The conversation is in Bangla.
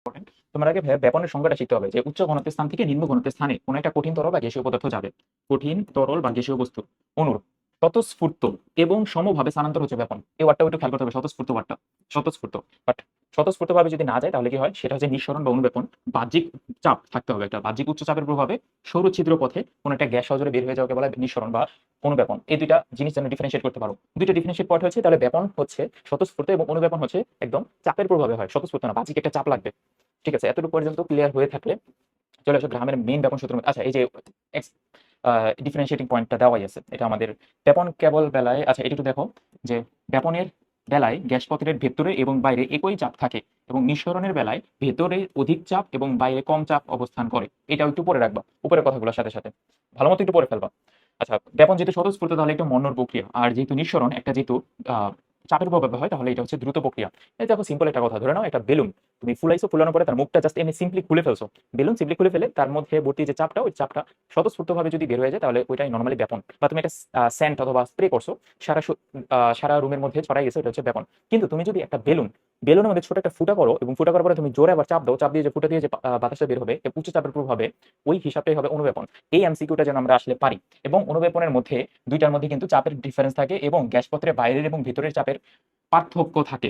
ইম্পর্টেন্ট তোমার আগে ব্যাপনের সংজ্ঞাটা শিখতে হবে যে উচ্চ ঘনত্বের স্থান থেকে নিম্ন ঘনত্বের স্থানে কোনো একটা কঠিন তরল বা গ্যাসীয় পদার্থ যাবে। কঠিন তরল বা গ্যাসীয় বস্তু। অনুর স্বতঃস্ফূর্ত এবং সমভাবে স্থানান্তর হচ্ছে ব্যাপন। এই ওয়ার্ডটা একটু খেয়াল করতে হবে, স্বতঃস্ফূর্ত ওয়ার্ডটা স্বতঃস্ফূর্ত। বাট স্বতঃস্ফূর্তভাবে যদি না যায়, তাহলে কি হয়? সেটা হচ্ছে নিঃসরণ বা অনুব্যাপন বাহ্যিক চাপ থাকতে হবে একটা বাহ্যিক উচ্চ চাপের প্রভাবে সৌর ছিদ্র পথে কোনো একটা গ্যাস সহজে বের হয়ে যাওয়াকে বলা নিঃসরণ বা অনুব্যাপন। এই দুইটা জিনিস যেন ডিফারেন্সিয়েট করতে পারো। দুইটা ডিফারেন্সিয়েট পয়েন্ট হচ্ছে তাহলে ব্যাপন হচ্ছে স্বতঃস্ফূর্ত এবং অনুব্যাপন হচ্ছে একদম চাপের প্রভাবে হয়, স্বতঃস্ফূর্ত না, বাহ্যিক একটা চাপ লাগবে। ঠিক আছে, এতটুকু পর্যন্ত ক্লিয়ার হয়ে থাকলে চলে আসো গ্রামের মেইন ব্যাপন সূত্র আচ্ছা এই যে ডিফারেন্সিয়েটিং পয়েন্টটা দেওয়াই আছে, এটা আমাদের ব্যাপন কেবল বেলায় আচ্ছা একটু দেখো যে ব্যাপনের বেলায় গ্যাস পত্রের ভেতরে এবং বাইরে একই চাপ থাকে এবং নিঃসরণের বেলায় ভেতরে অধিক চাপ এবং বাইরে কম চাপ অবস্থান করে। এটাও একটু পরে রাখবা, উপরের কথাগুলোর সাথে সাথে। ভালো মতো একটু পরে ফেলবা। আচ্ছা ব্যাপন যেহেতু স্বতঃস্ফূর্ত, তাহলে একটা মন্নর প্রক্রিয়া। আর যেহেতু নিঃসরণ, একটা যেহেতু চাপের প্রভাবে হয়, তাহলে এটা হচ্ছে দ্রুত প্রক্রিয়া। এই দেখো সিম্পল একটা কথা, ধরে নাও, একটা বেলুন। তুমি ফুলাইছো, ফুলানোর পরে তার মুখটা জাস্ট এমনি সিম্পলি খুলে ফেলছো। বেলুন সিম্পলি খুলে ফেলে, তার মধ্যে ভর্তি যে চাপটা, ওই চাপটা স্বতঃস্ফূর্তভাবে যদি বের হয়ে যায়, তাহলে ওইটাই নর্মালি ব্যাপন বা তুমি একটা স্যান্ড অথবা স্প্রে করছ, সারা সারা রুমের মধ্যে ছড়াই গেছে, এটা হচ্ছে ব্যাপন কিন্তু তুমি যদি একটা বেলুন, বেলুনের মধ্যে ছোট একটা ফুটা করো এবং ফুটা করার পরে তুমি জোরে আবার চাপ দাও, চাপ দিয়ে যে ফুটা দিয়ে যে বাতাসটা বের হবে উচ্চ চাপের প্রভাব হবে, ওই হিসাবটাই হবে অনুব্যাপন এই এমসিকিউটা যেন আমরা আসলে পারি। এবং অনুব্যাপনের মধ্যে দুইটার মধ্যে কিন্তু চাপের ডিফারেন্স থাকে এবং গ্যাসপত্রের বাইরের এবং ভিতরের চাপের পার্থক্য থাকে।